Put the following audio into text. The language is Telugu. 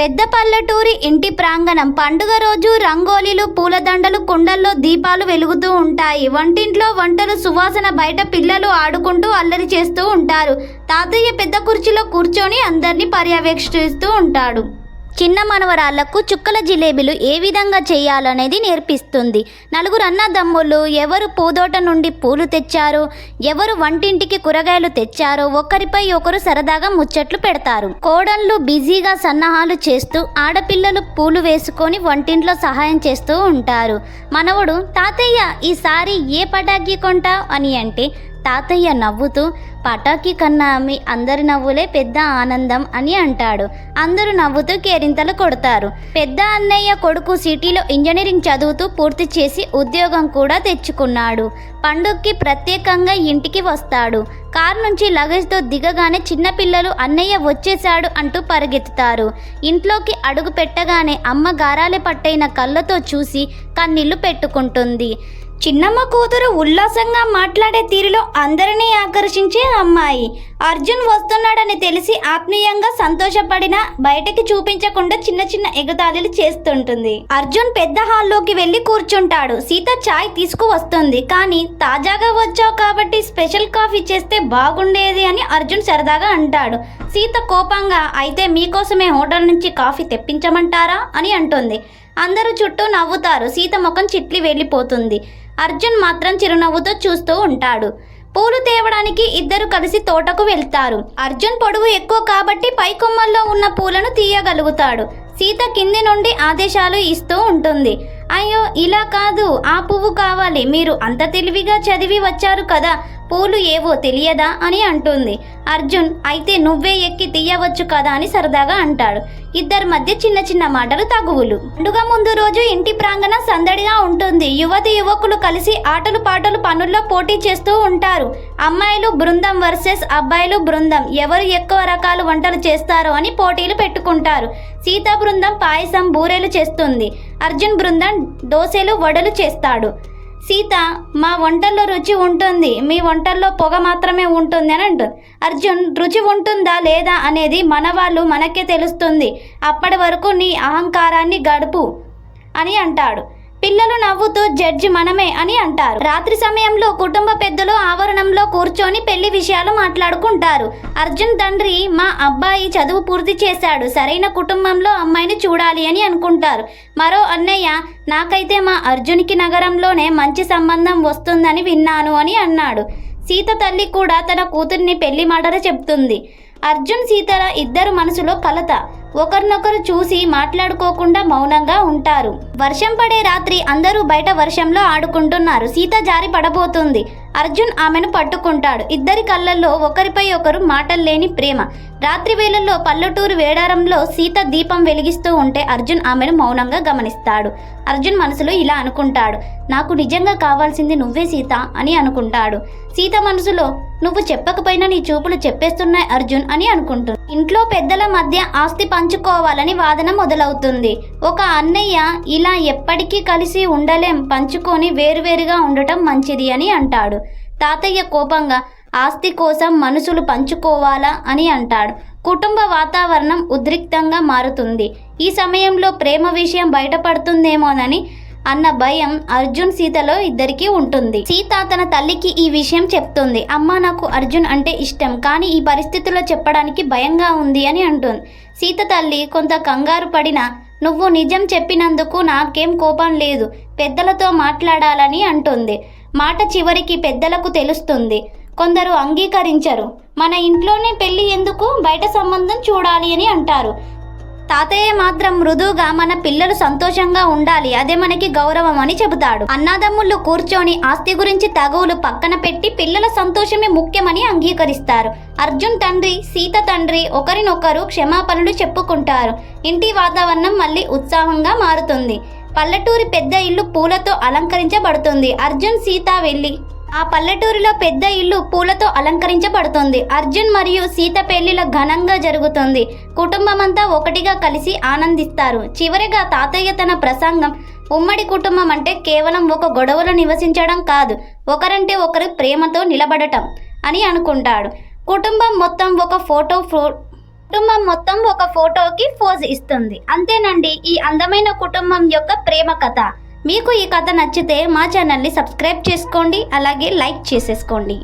పెద్ద పల్లెటూరి ఇంటి ప్రాంగణం. పండుగ రోజు రంగోలీలు పూలదండలు కుండల్లో దీపాలు వెలుగుతూ ఉంటాయి. వంటింట్లో వంటలు సువాసన బయట పిల్లలు ఆడుకుంటూ అల్లరి చేస్తూ ఉంటారు. తాతయ్య పెద్ద కుర్చీలో కూర్చొని అందరినీ పర్యవేక్షిస్తూ ఉంటాడు. చిన్న మనవరాళ్ళకు చుక్కల జిలేబీలు ఏ విధంగా చేయాలనేది నేర్పిస్తుంది. నలుగురు అన్నదమ్ములు ఎవరు పూదోట నుండి పూలు తెచ్చారు? ఎవరు వంటింటికి కూరగాయలు తెచ్చారో? ఒకరిపై ఒకరు సరదాగా ముచ్చట్లు పెడతారు. కోడళ్ళు బిజీగా సన్నాహాలు చేస్తూ ఆడపిల్లలు పూలు వేసుకొని వంటింట్లో సహాయం చేస్తూ ఉంటారు. మనవడు తాతయ్య ఈసారి ఏ పటాకి కొంటావు? అని అంటే తాతయ్య నవ్వుతూ పటాకి కన్నా మీ అందరి నవ్వులే పెద్ద ఆనందం అని అంటాడు. అందరూ నవ్వుతూ కేరింతలు కొడతారు. పెద్ద అన్నయ్య కొడుకు సిటీలో ఇంజనీరింగ్ చదువుతూ పూర్తి చేసి ఉద్యోగం కూడా తెచ్చుకున్నాడు. పండుగకి ప్రత్యేకంగా ఇంటికి వస్తాడు. కారు నుంచి లగేజ్తో దిగగానే చిన్నపిల్లలు అన్నయ్య వచ్చేశాడు అంటూ పరిగెత్తుతారు. ఇంట్లోకి అడుగు పెట్టగానే అమ్మ గారాలే పట్టైన కళ్ళతో చూసి కన్నీళ్ళు పెట్టుకుంటుంది. చిన్నమ్మ కూతురు ఉల్లాసంగా మాట్లాడే తీరులో అందరినీ ఆకర్షించే అమ్మాయి. అర్జున్ వస్తున్నాడని తెలిసి ఆత్మీయంగా సంతోషపడిన బయటకి చూపించకుండా చిన్న చిన్న ఎగతాళిలు చేస్తుంటుంది. అర్జున్ పెద్ద హాల్లోకి వెళ్ళి కూర్చుంటాడు. సీత చాయ్ తీసుకువస్తుంది. కానీ తాజాగా వచ్చావు కాబట్టి స్పెషల్ కాఫీ చేస్తే బాగుండేది అని అర్జున్ సరదాగా అంటాడు. సీత కోపంగా అయితే మీకోసమే హోటల్ నుంచి కాఫీ తెప్పించమంటారా? అని అంటుంది. అందరూ చుట్టూ నవ్వుతారు. సీత ముఖం చిట్లి వెళ్ళిపోతుంది. అర్జున్ మాత్రం చిరునవ్వుతో చూస్తూ ఉంటాడు. పూలు తేవడానికి ఇద్దరు కలిసి తోటకు వెళ్తారు. అర్జున్ పొడవు ఎక్కువ కాబట్టి పై కొమ్మల్లో ఉన్న పూలను తీయగలుగుతాడు. సీత కింది నుండి ఆదేశాలు ఇస్తూ ఉంటుంది. అయ్యో ఇలా కాదు. ఆ పువ్వు కావాలి. మీరు అంత తెలివిగా చదివి వచ్చారు కదా. పూలు ఏవో తెలియదా అని అంటుంది. అర్జున్ అయితే నువ్వే ఎక్కి తీయవచ్చు కదా అని సరదాగా అంటాడు. ఇద్దరి మధ్య చిన్న చిన్న మాటలు తగువులు. పండుగ ముందు రోజు ఇంటి ప్రాంగణం సందడిగా ఉంటుంది. యువతి యువకులు కలిసి ఆటలు పాటలు పనుల్లో పోటీ చేస్తూ ఉంటారు. అమ్మాయిలు బృందం వర్సెస్ అబ్బాయిలు బృందం. ఎవరు ఎక్కువ రకాల వంటలు చేస్తారో అని పోటీలు పెట్టుకుంటారు. సీతా బృందం పాయసం బూరెలు చేస్తుంది. అర్జున్ బృందం దోశలు వడలు చేస్తాడు. సీత మా వంటల్లో రుచి ఉంటుంది. మీ వంటల్లో పొగ మాత్రమే ఉంటుంది అని అంటుంది. అర్జున్ రుచి ఉంటుందా లేదా అనేది మన వాళ్ళు మనకే తెలుస్తుంది. అప్పటి వరకు నీ అహంకారాన్ని గడుపు అని అంటాడు. పిల్లలు నవ్వుతూ జడ్జి మనమే అని అంటారు. రాత్రి సమయంలో కుటుంబ పెద్దలు ఆవరణంలో కూర్చొని పెళ్ళి విషయాలు మాట్లాడుకుంటారు. అర్జున్ తండ్రి మా అబ్బాయి చదువు పూర్తి చేశాడు. సరైన కుటుంబంలో అమ్మాయిని చూడాలి అని అనుకుంటారు. మరో అన్నయ్య నాకైతే మా అర్జున్కి నగరంలోనే మంచి సంబంధం వస్తుందని విన్నాను అని అన్నాడు. సీత తల్లి కూడా తన కూతుర్ని పెళ్ళి మాటలు చెప్తుంది. అర్జున్ సీతల ఇద్దరు మనసులో కలత. ఒకరినొకరు చూసి మాట్లాడుకోకుండా మౌనంగా ఉంటారు. వర్షం పడే రాత్రి అందరూ బయట వర్షంలో ఆడుకుంటున్నారు. సీత జారి పడబోతుంది. అర్జున్ ఆమెను పట్టుకుంటాడు. ఇద్దరి కళ్ళల్లో ఒకరిపై ఒకరు మాటలు లేని ప్రేమ. రాత్రి వేళల్లో పల్లెటూరు వేడారంలో సీత దీపం వెలిగిస్తూ ఉంటే అర్జున్ ఆమెను మౌనంగా గమనిస్తాడు. అర్జున్ మనసులో ఇలా అనుకుంటాడు. నాకు నిజంగా కావాల్సింది నువ్వే సీత అని అనుకుంటాడు. సీత మనసులో నువ్వు చెప్పకపోయినా నీ చూపులు చెప్పేస్తున్నాయి అర్జున్ అని అనుకుంటుంది. ఇంట్లో పెద్దల మధ్య ఆస్తి పంచుకోవాలని వాదన మొదలవుతుంది. ఒక అన్నయ్య ఇలా ఎప్పటికీ కలిసి ఉండలేం పంచుకొని వేరువేరుగా ఉండటం మంచిది అని అంటాడు. తాతయ్య కోపంగా ఆస్తి కోసం మనుషులు పంచుకోవాలా అని అంటాడు. కుటుంబ వాతావరణం ఉద్రిక్తంగా మారుతుంది. ఈ సమయంలో ప్రేమ విషయం బయటపడుతుందేమోనని అన్న భయం అర్జున్ సీతలో ఇద్దరికీ ఉంటుంది. సీత తన తల్లికి ఈ విషయం చెప్తుంది. అమ్మ నాకు అర్జున్ అంటే ఇష్టం కానీ ఈ పరిస్థితుల్లో చెప్పడానికి భయంగా ఉంది అని అంటుంది. సీత తల్లి కొంత కంగారు పడిన నువ్వు నిజం చెప్పినందుకు నాకేం కోపం లేదు. పెద్దలతో మాట్లాడాలని అంటుంది. మాట చివరికి పెద్దలకు తెలుస్తుంది. కొందరు అంగీకరించరు. మన ఇంట్లోనే పెళ్ళి ఎందుకు? బయట సంబంధం చూడాలి అని అంటారు. తాతయ్య మాత్రం మృదువుగా మన పిల్లలు సంతోషంగా ఉండాలి అదే మనకి గౌరవం అని చెబుతాడు. అన్నాదమ్ముళ్ళు కూర్చొని ఆస్తి గురించి తగువులు పక్కన పెట్టి పిల్లల సంతోషమే ముఖ్యమని అంగీకరిస్తారు. అర్జున్ తండ్రి సీత తండ్రి ఒకరినొకరు క్షమాపణలు చెప్పుకుంటారు. ఇంటి వాతావరణం మళ్ళీ ఉత్సాహంగా మారుతుంది. పల్లెటూరి పెద్ద ఇల్లు పూలతో అలంకరించబడుతుంది. అర్జున్ సీత వెళ్ళి ఆ పల్లెటూరిలో పెద్ద ఇల్లు పూలతో అలంకరించబడుతుంది. అర్జున్ మరియు సీత పెళ్ళిల ఘనంగా జరుగుతుంది. కుటుంబమంతా ఒకటిగా కలిసి ఆనందిస్తారు. చివరిగా తాతయ్య తన ప్రసంగం ఉమ్మడి కుటుంబం అంటే కేవలం ఒక గొడవలో నివసించడం కాదు ఒకరంటే ఒకరు ప్రేమతో నిలబడటం అని అనుకుంటాడు. కుటుంబం మొత్తం ఒక ఫోటో ఫో కుటుంబం మొత్తం ఒక ఫోటోకి ఫోజ్ ఇస్తుంది. అంతేనండి ఈ అందమైన కుటుంబం యొక్క ప్రేమ కథ. మీకు ఈ కథ నచ్చితే మా ఛానల్ని సబ్స్క్రైబ్ చేసుకోండి అలాగే లైక్ చేసేసుకోండి.